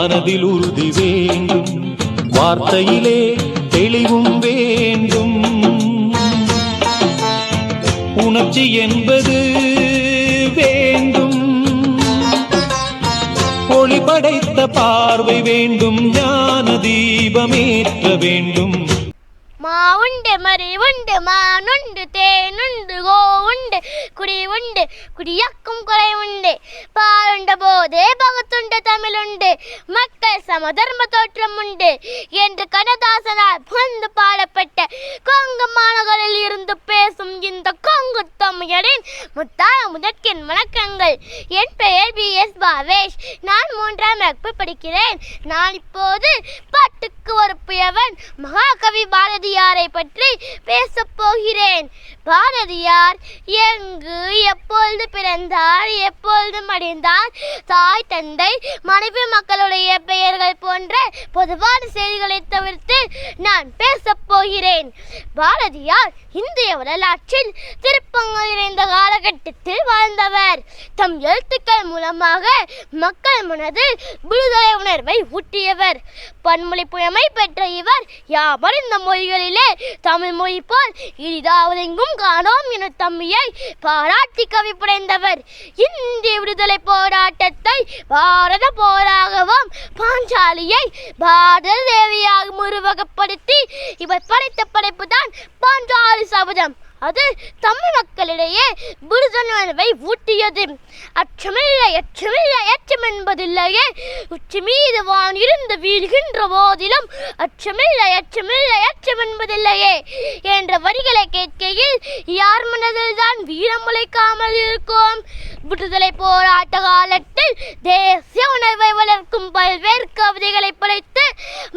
மனதில் உறுதி வேண்டும். வார்த்தையிலே தெளிவும் வேண்டும். உணர்ச்சி என்பது வேண்டும். ஒளி படைத்த பார்வை வேண்டும். ஞான தீபமேற்ற வேண்டும். மா உண்டு மறி உண்டு மானுண்டு தேனுண்டு உண்டு குடி உண்டு குடியாக்கும் கொலை உண்டு பாருண்ட போதே பகுத்துண்டு தமிழ் உண்டு மக்கள் சமதர்ம தோற்றம் உண்டு என்று கனதாசனால் புகழ்ந்து பாடப்பட்ட கொங்கு மாநகரில் இருந்து பேசும் இந்த கொங்கு தமிழரின் முத்தான முதற்கின் வணக்கங்கள் என் பெயர் பி எஸ் பாவேஷ் நான் மூன்றாம் வகுப்பு படிக்கிறேன் நான் இப்போது பாட்டுக்கு ஒரு புயவன் மகாகவி பாரதியாரை பற்றி பேச பாரதியார் எங்கு எப்பொழுது பிறந்தார் எப்பொழுது மடிந்தார்? தாய் தந்தை மனைவி மக்களுடைய பெயர்கள் போன்ற பொதுவான செய்திகளை தவிர்த்து நான் பேசப் போகிறேன். பாரதியார் இந்திய வரலாற்றில் திருப்பங்கள் நிறைந்த காலகட்டத்தில் வாழ்ந்தவர். தம் எழுத்துக்கள் மூலமாக மக்கள் மனதில் விடுதலை உணர்வை ஊட்டியவர். பன்மொழி புயமை பெற்ற இவர் யாவறிந்த மொழிகளிலே தமிழ் மொழி போல் இனிதாவதெங்கும் காணோம் என தம்மியை பாராட்டி கவி புனைந்தவர். இந்திய விடுதலை போராட்டத்தை பாரத போராகவும் பாஞ்சாலியை பாரத தேவியாக உருவகப்படுத்தி இவர் படைத்த படைப்பு தான் பாஞ்சாலி சபதம். அது தமிழ் மக்களிடையே விடுதலை ஊட்டியது. அச்சமில்லை அச்சமில்லை அச்சம் என்பதில்லையே உச்சி மீது வான் இருந்து வீழ்கின்ற போதிலும் அச்சமில்லை அச்சமில்லை அச்சம் என்பதில்லையே என்ற வரிகளை கேட்கையில் யார் மனதில் தான் வீரம் முளைக்காமல் இருக்கும். விடுதலை போராட்ட காலத்தில் தேசிய உணர்வை வளர்க்கும் பல்வேறு கவிதைகளை படைத்து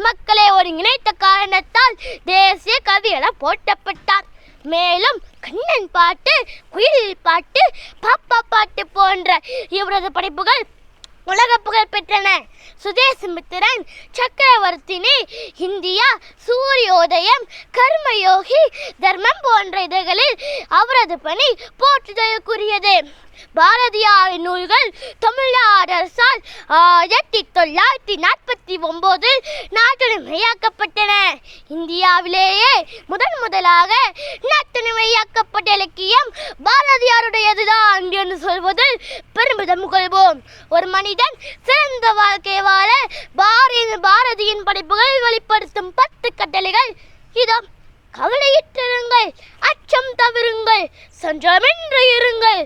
மக்களை ஒருங்கிணைத்த காரணத்தால் தேசிய கவி என போற்றப்பட்டார் மேலும் கண்ணன் பாட்டு குயில் பாட்டு பாப்பா பாட்டு போன்ற இவரது படைப்புகள் உலக புகழ் பெற்றன. சுதேசமித்திரன் சக்கரவர்த்தினி இந்தியா சூரியோதயம் கர்மயோகி தர்மம் போன்ற இதழ்களில் அவரது பணி போற்றுதலுக்குரியது. பாரதியாரின் நூல்கள் தமிழ்நாடு அரசால் ஆயிரத்தி தொள்ளாயிரத்தி நாற்பத்தி ஒன்பதில் நாட்டுடைமையாக்கப்பட்டன இந்தியாவிலேயே முதன் முதலாக நாட்டுடைமையாக்கப்பட்ட பெருமிதம் கொள்வோம் ஒரு மனிதன் சிறந்த வாழ்க்கை வாழ பாரதி பாரதியின் படைப்புகள் வெளிப்படுத்தும் பத்து கட்டளைகள். இதோ கவலையிட்டிருங்கள் அச்சம் தவிருங்கள் சஞ்சமின்றி இருங்கள்.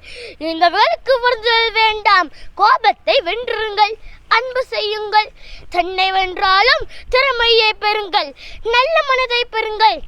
இந்த விளக்கு வருதல் வேண்டாம் கோபத்தை வென்றிருங்கள் அன்பு செய்யுங்கள். தன்னை வென்றாலும் திறமையை பெறுங்கள் நல்ல மனதை பெறுங்கள்.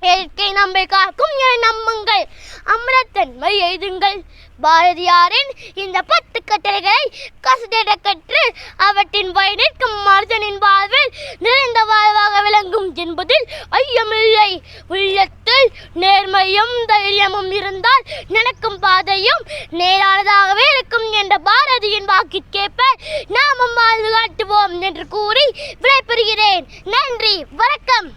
இயற்கை நம்மை காக்கும் என நம்புங்கள். அமரத்தன்மை எழுதுங்கள். பாரதியாரின் இந்த பத்து கட்டளைகளை கசதிட கற்று அவற்றின் வயதிற்கும் மனிதனின் வாழ்வில் நிறைந்த வாழ்வாக விளங்கும் என்பதில் ஐயமில்லை. உள்ளத்தில் நேர்மையும் தைரியமும் இருந்தால் நடக்கும் பாதையும் நேரானதாகவே இருக்கும் என்ற பாரதியின் வாக்கிற்கேற்ப நாமும் வாழ்ந்து காட்டுவோம் என்று கூறி விடைபெறுகிறேன். நன்றி வணக்கம்.